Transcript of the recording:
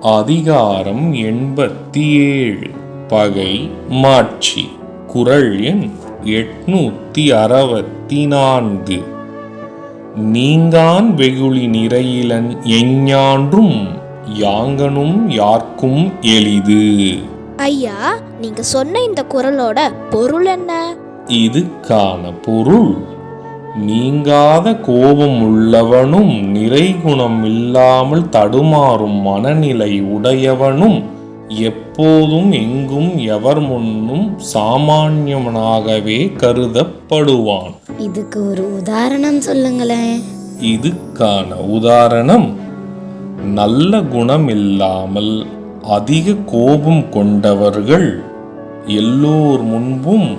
அதிகாரம் எண்பத்தி ஏழு பகை மாட்சி. குரல் எண் எட்நூத்தி அறுபத்தி நான்கு நீங்கான் வெகுளி நிறையிலன் எஞ்ஞான்றும் யாங்கனும் யார்க்கும் எளிது. ஐயா நீங்க சொன்ன இந்த குரலோட பொருள் என்ன? இதுக்கான பொருள் நீங்காத கோபம் உள்ளவனும் நிறைகுணம் இல்லாமல் தடுமாறும் மனநிலை உடையவனும் எப்போதும் எங்கும் எவர் முன்னும் சாமானியவனாகவே கருதப்படுவான். இதுக்கு ஒரு உதாரணம் சொல்லுங்களேன். இதுக்கான உதாரணம் நல்ல குணம் இல்லாமல் அதிக கோபம் கொண்டவர்கள் எல்லோர் முன்பும்